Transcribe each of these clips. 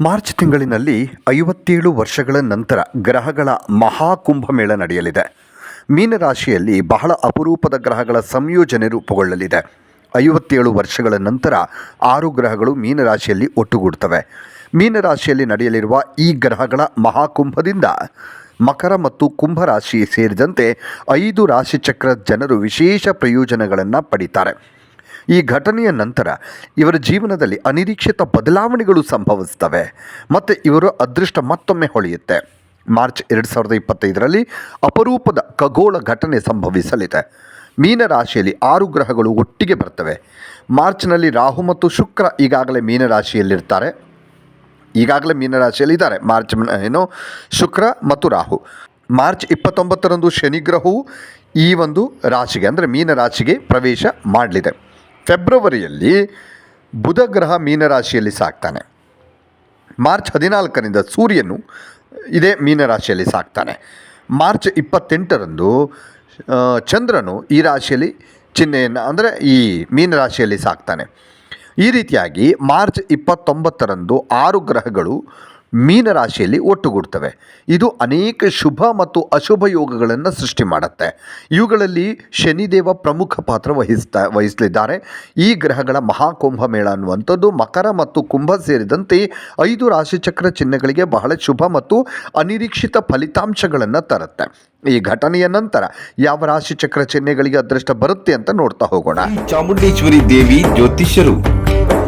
March ತಿಂಗಳಿನಲ್ಲಿ ಐವತ್ತೇಳು ವರ್ಷಗಳ ನಂತರ ಗ್ರಹಗಳ ಮಹಾಕುಂಭಮೇಳ ನಡೆಯಲಿದೆ. ಮೀನರಾಶಿಯಲ್ಲಿ ಬಹಳ ಅಪರೂಪದ ಗ್ರಹಗಳ ಸಂಯೋಜನೆ ರೂಪುಗೊಳ್ಳಲಿದೆ. ಐವತ್ತೇಳು ವರ್ಷಗಳ ನಂತರ ಆರು ಗ್ರಹಗಳು ಮೀನರಾಶಿಯಲ್ಲಿ ಒಟ್ಟುಗೂಡ್ತವೆ. ಮೀನರಾಶಿಯಲ್ಲಿ ನಡೆಯಲಿರುವ ಈ ಗ್ರಹಗಳ ಮಹಾಕುಂಭದಿಂದ ಮಕರ ಮತ್ತು ಕುಂಭರಾಶಿ ಸೇರಿದಂತೆ ಐದು ರಾಶಿಚಕ್ರ ಜನರು ವಿಶೇಷ ಪ್ರಯೋಜನಗಳನ್ನು ಪಡೀತಾರೆ. ಈ ಘಟನೆಯ ನಂತರ ಇವರ ಜೀವನದಲ್ಲಿ ಅನಿರೀಕ್ಷಿತ ಬದಲಾವಣೆಗಳು ಸಂಭವಿಸ್ತವೆ. ಮತ್ತು ಇವರ ಅದೃಷ್ಟ ಮತ್ತೊಮ್ಮೆ ಹೊಳೆಯುತ್ತೆ. ಮಾರ್ಚ್ ಎರಡು ಸಾವಿರದ ಇಪ್ಪತ್ತೈದರಲ್ಲಿ ಅಪರೂಪದ ಖಗೋಳ ಘಟನೆ ಸಂಭವಿಸಲಿದೆ. ಮೀನರಾಶಿಯಲ್ಲಿ ಆರು ಗ್ರಹಗಳು ಒಟ್ಟಿಗೆ ಬರ್ತವೆ. ಮಾರ್ಚ್ನಲ್ಲಿ ರಾಹು ಮತ್ತು ಶುಕ್ರ ಈಗಾಗಲೇ ಮೀನರಾಶಿಯಲ್ಲಿರ್ತಾರೆ ಈಗಾಗಲೇ ಮೀನರಾಶಿಯಲ್ಲಿದ್ದಾರೆ ಮಾರ್ಚ್ ಏನು, ಶುಕ್ರ ಮತ್ತು ರಾಹು. ಮಾರ್ಚ್ ಇಪ್ಪತ್ತೊಂಬತ್ತರಂದು ಶನಿಗ್ರಹವು ಈ ಒಂದು ರಾಶಿಗೆ, ಅಂದರೆ ಮೀನರಾಶಿಗೆ ಪ್ರವೇಶ ಮಾಡಲಿದೆ. ಫೆಬ್ರವರಿಯಲ್ಲಿ ಬುಧ ಗ್ರಹ ಮೀನರಾಶಿಯಲ್ಲಿ ಸಾಕ್ತಾನೆ. ಮಾರ್ಚ್ ಹದಿನಾಲ್ಕರಿಂದ ಸೂರ್ಯನು ಇದೇ ಮೀನರಾಶಿಯಲ್ಲಿ ಸಾಕ್ತಾನೆ. ಮಾರ್ಚ್ ಇಪ್ಪತ್ತೆಂಟರಂದು ಚಂದ್ರನು ಈ ರಾಶಿಯಲ್ಲಿ ಚಿಹ್ನೆಯನ್ನು, ಅಂದರೆ ಈ ಮೀನರಾಶಿಯಲ್ಲಿ ಸಾಕ್ತಾನೆ. ಈ ರೀತಿಯಾಗಿ ಮಾರ್ಚ್ ಇಪ್ಪತ್ತೊಂಬತ್ತರಂದು ಆರು ಗ್ರಹಗಳು ಮೀನರಾಶಿಯಲ್ಲಿ ಒಟ್ಟುಗೂಡ್ತವೆ. ಇದು ಅನೇಕ ಶುಭ ಮತ್ತು ಅಶುಭ ಯೋಗಗಳನ್ನು ಸೃಷ್ಟಿ ಮಾಡುತ್ತೆ. ಇವುಗಳಲ್ಲಿ ಶನಿದೇವ ಪ್ರಮುಖ ಪಾತ್ರ ವಹಿಸ್ತಾ, ವಹಿಸಲಿದ್ದಾರೆ. ಈ ಗ್ರಹಗಳ ಮಹಾಕುಂಭ ಮೇಳ ಅನ್ನುವಂಥದ್ದು ಮಕರ ಮತ್ತು ಕುಂಭ ಸೇರಿದಂತೆ ಐದು ರಾಶಿಚಕ್ರ ಚಿಹ್ನೆಗಳಿಗೆ ಬಹಳ ಶುಭ ಮತ್ತು ಅನಿರೀಕ್ಷಿತ ಫಲಿತಾಂಶಗಳನ್ನು ತರುತ್ತೆ. ಈ ಘಟನೆಯ ನಂತರ ಯಾವ ರಾಶಿಚಕ್ರ ಚಿಹ್ನೆಗಳಿಗೆ ಅದೃಷ್ಟ ಬರುತ್ತೆ ಅಂತ ನೋಡ್ತಾ ಹೋಗೋಣ. ಚಾಮುಂಡೇಶ್ವರಿ ದೇವಿ ಜ್ಯೋತಿಷ್ಯರು.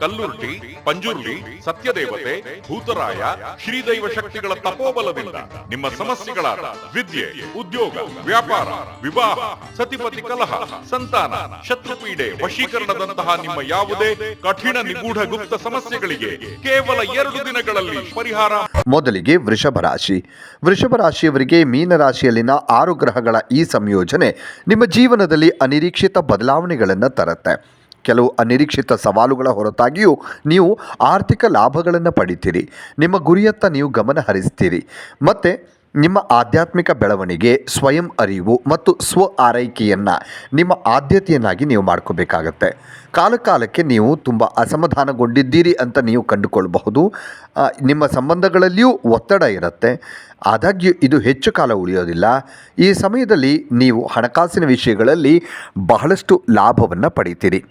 ಕಲ್ಲುರ್ಟಿ ಪಂಜುರ್ಲಿ ಸತ್ಯದೇವತೆ, ಭೂತರಾಯ, ಶ್ರೀದೈವ ಶಕ್ತಿಗಳ ತಪೋಬಲದಿಂದ ನಿಮ್ಮ ಸಮಸ್ಯೆಗಳಾದ ವಿದ್ಯೆ, ಉದ್ಯೋಗ, ವ್ಯಾಪಾರ, ವಿವಾಹ, ಸತಿಪತಿ ಕಲಹ, ಸಂತಾನ, ಶತ್ರುಪೀಡೆ ವಶೀಕರಣದಂತಹ ನಿಮ್ಮ ಯಾವುದೇ ಕಠಿಣ ನಿಗೂಢ ಗುಪ್ತ ಸಮಸ್ಯೆಗಳಿಗೆ ಕೇವಲ ಎರಡು ದಿನಗಳಲ್ಲಿ ಪರಿಹಾರ. ಮೊದಲಿಗೆ ವೃಷಭ ರಾಶಿ. ವೃಷಭ ರಾಶಿಯವರಿಗೆ ಮೀನರಾಶಿಯಲ್ಲಿನ ಆರು ಗ್ರಹಗಳ ಈ ಸಂಯೋಜನೆ ನಿಮ್ಮ ಜೀವನದಲ್ಲಿ ಅನಿರೀಕ್ಷಿತ ಬದಲಾವಣೆಗಳನ್ನು ತರುತ್ತೆ. ಕೆಲವು ಅನಿರೀಕ್ಷಿತ ಸವಾಲುಗಳ ಹೊರತಾಗಿಯೂ ನೀವು ಆರ್ಥಿಕ ಲಾಭಗಳನ್ನು ಪಡಿತೀರಿ. ನಿಮ್ಮ ಗುರಿಯತ್ತ ನೀವು ಗಮನ ಹರಿಸ್ತೀರಿ. ಮತ್ತು ನಿಮ್ಮ ಆಧ್ಯಾತ್ಮಿಕ ಬೆಳವಣಿಗೆ, ಸ್ವಯಂ ಅರಿವು ಮತ್ತು ಸ್ವ ಆರೈಕೆಯನ್ನು ನಿಮ್ಮ ಆದ್ಯತೆಯನ್ನಾಗಿ ನೀವು ಮಾಡ್ಕೋಬೇಕಾಗತ್ತೆ. ಕಾಲಕಾಲಕ್ಕೆ ನೀವು ತುಂಬ ಅಸಮಾಧಾನಗೊಂಡಿದ್ದೀರಿ ಅಂತ ನೀವು ಕಂಡುಕೊಳ್ಬಹುದು. ನಿಮ್ಮ ಸಂಬಂಧಗಳಲ್ಲಿಯೂ ಒತ್ತಡ ಇರುತ್ತೆ. ಆದಾಗ್ಯೂ ಇದು ಹೆಚ್ಚು ಕಾಲ ಉಳಿಯೋದಿಲ್ಲ. ಈ ಸಮಯದಲ್ಲಿ ನೀವು ಹಣಕಾಸಿನ ವಿಷಯಗಳಲ್ಲಿ ಬಹಳಷ್ಟು ಲಾಭವನ್ನು ಪಡಿತೀರಿ.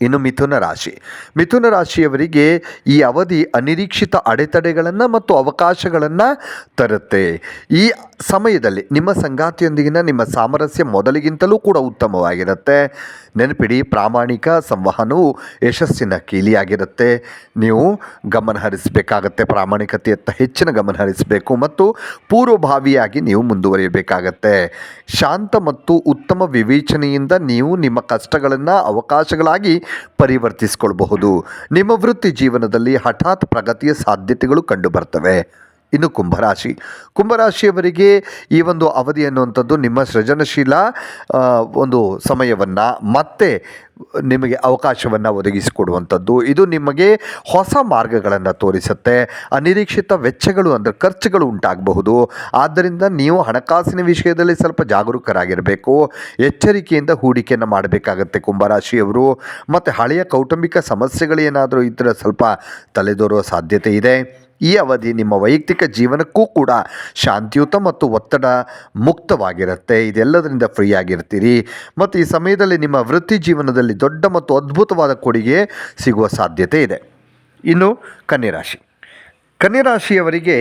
ಇನ್ನು ಮಿಥುನ ರಾಶಿ. ಮಿಥುನ ರಾಶಿಯವರಿಗೆ ಈ ಅವಧಿ ಅನಿರೀಕ್ಷಿತ ಅಡೆತಡೆಗಳನ್ನು ಮತ್ತು ಅವಕಾಶಗಳನ್ನು ತರುತ್ತೆ. ಈ ಸಮಯದಲ್ಲಿ ನಿಮ್ಮ ಸಂಗಾತಿಯೊಂದಿಗಿನ ನಿಮ್ಮ ಸಾಮರಸ್ಯ ಮೊದಲಿಗಿಂತಲೂ ಕೂಡ ಉತ್ತಮವಾಗಿರುತ್ತೆ. ನೆನಪಿಡಿ, ಪ್ರಾಮಾಣಿಕ ಸಂವಹನವು ಯಶಸ್ಸಿನ ಕೀಲಿಯಾಗಿರುತ್ತೆ. ನೀವು ಗಮನ ಹರಿಸಬೇಕಾಗತ್ತೆ, ಪ್ರಾಮಾಣಿಕತೆಯತ್ತ ಹೆಚ್ಚಿನ ಗಮನಹರಿಸಬೇಕು ಮತ್ತು ಪೂರ್ವಭಾವಿಯಾಗಿ ನೀವು ಮುಂದುವರಿಯಬೇಕಾಗತ್ತೆ. ಶಾಂತ ಮತ್ತು ಉತ್ತಮ ವಿವೇಚನೆಯಿಂದ ನೀವು ನಿಮ್ಮ ಕಷ್ಟಗಳನ್ನು, ಅವಕಾಶಗಳಾಗಿ ಪರಿವರ್ತಿಸಿಕೊಳ್ಬಹುದು. ನಿಮ್ಮ ವೃತ್ತಿ ಜೀವನದಲ್ಲಿ ಹಠಾತ್ ಪ್ರಗತಿಯ ಸಾಧ್ಯತೆಗಳು ಕಂಡುಬರ್ತವೆ. ಇನ್ನು ಕುಂಭರಾಶಿ. ಕುಂಭರಾಶಿಯವರಿಗೆ ಈ ಒಂದು ಅವಧಿ ಅನ್ನುವಂಥದ್ದು ನಿಮ್ಮ ಸೃಜನಶೀಲ ಒಂದು ಸಮಯವನ್ನು ಮತ್ತೆ ನಿಮಗೆ ಅವಕಾಶವನ್ನು ಒದಗಿಸಿಕೊಡುವಂಥದ್ದು. ಇದು ನಿಮಗೆ ಹೊಸ ಮಾರ್ಗಗಳನ್ನು ತೋರಿಸುತ್ತೆ. ಅನಿರೀಕ್ಷಿತ ವೆಚ್ಚಗಳು ಅಂದರೆ ಖರ್ಚುಗಳು ಉಂಟಾಗಬಹುದು. ಆದ್ದರಿಂದ ನೀವು ಹಣಕಾಸಿನ ವಿಷಯದಲ್ಲಿ ಸ್ವಲ್ಪ ಜಾಗರೂಕರಾಗಿರಬೇಕು. ಎಚ್ಚರಿಕೆಯಿಂದ ಹೂಡಿಕೆಯನ್ನು ಮಾಡಬೇಕಾಗತ್ತೆ ಕುಂಭರಾಶಿಯವರು. ಮತ್ತು ಹಳೆಯ ಕೌಟುಂಬಿಕ ಸಮಸ್ಯೆಗಳೇನಾದರೂ ಇದ್ದರೆ ಸ್ವಲ್ಪ ತಲೆದೋರುವ ಸಾಧ್ಯತೆ ಇದೆ. ಈ ಅವಧಿ ನಿಮ್ಮ ವೈಯಕ್ತಿಕ ಜೀವನಕ್ಕೂ ಕೂಡ ಶಾಂತಿಯುತ ಮತ್ತು ಒತ್ತಡ ಮುಕ್ತವಾಗಿರುತ್ತೆ. ಇದೆಲ್ಲದರಿಂದ ಫ್ರೀ ಆಗಿರ್ತೀರಿ. ಮತ್ತು ಈ ಸಮಯದಲ್ಲಿ ನಿಮ್ಮ ವೃತ್ತಿ ಜೀವನದಲ್ಲಿ ದೊಡ್ಡ ಮತ್ತು ಅದ್ಭುತವಾದ ಕೊಡುಗೆ ಸಿಗುವ ಸಾಧ್ಯತೆ ಇದೆ. ಇನ್ನು ಕನ್ಯರಾಶಿ. ಕನ್ಯರಾಶಿಯವರಿಗೆ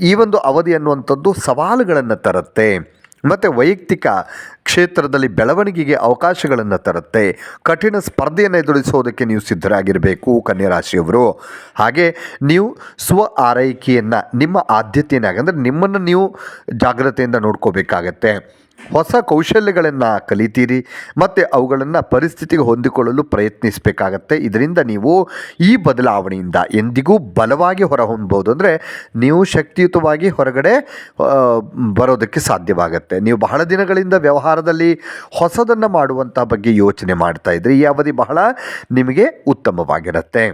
ಈ ಒಂದು ಅವಧಿ ಅನ್ನುವಂಥದ್ದು ಸವಾಲುಗಳನ್ನು ತರುತ್ತೆ. ಮತ್ತು ವೈಯಕ್ತಿಕ ಕ್ಷೇತ್ರದಲ್ಲಿ ಬೆಳವಣಿಗೆಗೆ ಅವಕಾಶಗಳನ್ನು ತರುತ್ತೆ. ಕಠಿಣ ಸ್ಪರ್ಧೆಯನ್ನು ಎದುರಿಸೋದಕ್ಕೆ ನೀವು ಸಿದ್ಧರಾಗಿರಬೇಕು ಕನ್ಯರಾಶಿಯವರು ಹಾಗೆ ನೀವು ಸ್ವ ಆರೈಕೆಯನ್ನು, ನಿಮ್ಮ ಆದ್ಯತೆಯನ್ನಾಗಿ ಅಂದರೆ ನಿಮ್ಮನ್ನು ನೀವು ಜಾಗ್ರತೆಯಿಂದ ನೋಡ್ಕೋಬೇಕಾಗತ್ತೆ. ಹೊಸ ಕೌಶಲ್ಯಗಳನ್ನು ಕಲಿತೀರಿ, ಮತ್ತು ಅವುಗಳನ್ನು ಪರಿಸ್ಥಿತಿಗೆ ಹೊಂದಿಕೊಳ್ಳಲು ಪ್ರಯತ್ನಿಸಬೇಕಾಗತ್ತೆ. ಇದರಿಂದ ನೀವು ಈ ಬದಲಾವಣೆಯಿಂದ ಎಂದಿಗೂ ಬಲವಾಗಿ ಹೊರಹೊಮ್ಮಬಹುದು ಅಂದರೆ ನೀವು ಶಕ್ತಿಯುತವಾಗಿ ಹೊರಗಡೆ ಬರೋದಕ್ಕೆ ಸಾಧ್ಯವಾಗುತ್ತೆ. ನೀವು ಬಹಳ ದಿನಗಳಿಂದ ವ್ಯವಹಾರದಲ್ಲಿ ಹೊಸದನ್ನು ಮಾಡುವಂಥ ಬಗ್ಗೆ ಯೋಚನೆ ಮಾಡ್ತಾ ಇದ್ರಿ ಈ ಅವಧಿ ಬಹಳ ನಿಮಗೆ ಉತ್ತಮವಾಗಿರುತ್ತೆ.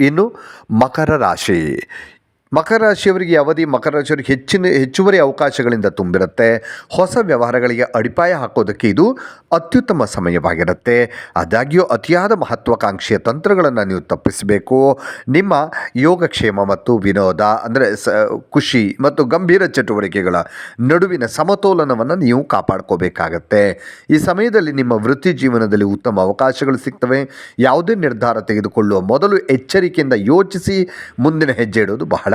ಇನ್ನು ಮಕರ ರಾಶಿ. ಮಕರ ರಾಶಿಯವರಿಗೆ ಅವಧಿ ಮಕರ ರಾಶಿಯವರಿಗೆ ಹೆಚ್ಚಿನ, ಹೆಚ್ಚುವರಿ ಅವಕಾಶಗಳಿಂದ ತುಂಬಿರುತ್ತೆ. ಹೊಸ ವ್ಯವಹಾರಗಳಿಗೆ ಅಡಿಪಾಯ ಹಾಕೋದಕ್ಕೆ ಇದು ಅತ್ಯುತ್ತಮ ಸಮಯವಾಗಿರುತ್ತೆ. ಆದಾಗ್ಯೂ ಅತಿಯಾದ ಮಹತ್ವಾಕಾಂಕ್ಷೆಯ ತಂತ್ರಗಳನ್ನು ನೀವು ತಪ್ಪಿಸಬೇಕು. ನಿಮ್ಮ ಯೋಗಕ್ಷೇಮ ಮತ್ತು ವಿನೋದ, ಅಂದರೆ ಸ, ಖುಷಿ ಮತ್ತು ಗಂಭೀರ ಚಟುವಟಿಕೆಗಳ ನಡುವಿನ ಸಮತೋಲನವನ್ನು ನೀವು ಕಾಪಾಡ್ಕೋಬೇಕಾಗತ್ತೆ. ಈ ಸಮಯದಲ್ಲಿ ನಿಮ್ಮ ವೃತ್ತಿ ಜೀವನದಲ್ಲಿ ಉತ್ತಮ ಅವಕಾಶಗಳು ಸಿಗ್ತವೆ. ಯಾವುದೇ ನಿರ್ಧಾರ ತೆಗೆದುಕೊಳ್ಳುವ ಮೊದಲು ಎಚ್ಚರಿಕೆಯಿಂದ ಯೋಚಿಸಿ ಮುಂದಿನ ಹೆಜ್ಜೆ ಇಡೋದು ಬಹಳ